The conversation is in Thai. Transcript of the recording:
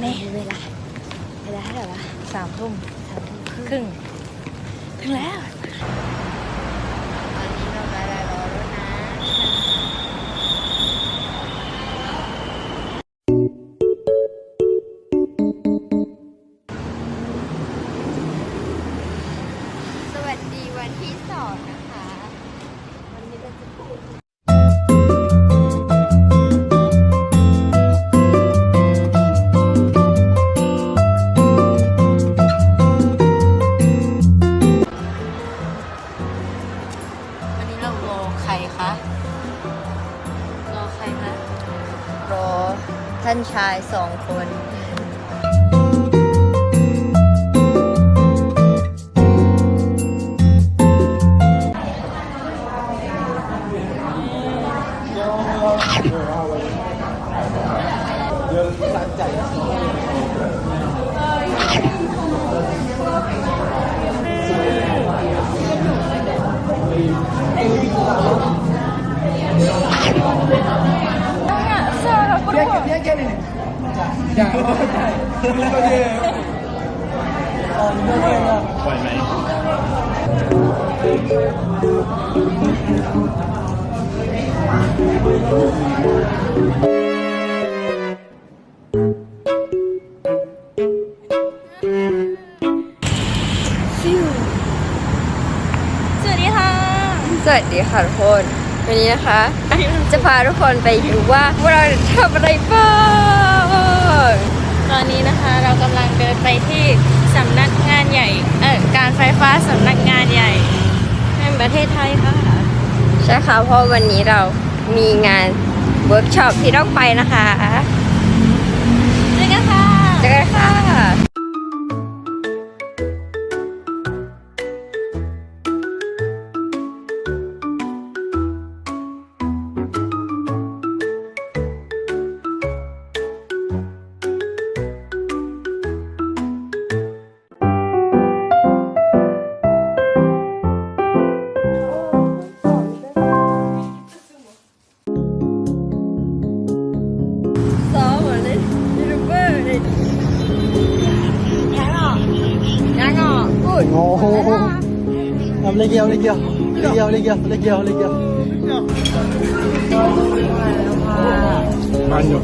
แม่เวลาเวลาเท่าไหร่วะสามทุ่มสามทุ่มครึ่งถึงแล้ว ใครคะ รอใครคะ รอท่านชายสองคนสวั สดีค่ะสวัสดีค่ะทุกคน วันนี้นะคะ จะพาทุกคนไปดูว่าพวกเราทำอะไรบ้างตอนนี้นะคะเรากำลังเดินไปที่สำนักงานใหญ่ เออการไฟฟ้าสำนักงานใหญ่แห่งประเทศไทยค่ะ ใช่ค่ะเพราะวันนี้เรามีงานเวิร์กช็อปที่ต้องไปนะคะ พูดโอ้โหทำเลยเกียวเลยเกียวเลยเกียวเลยเกียวเลยเกียวเลยเกียวมันอยู่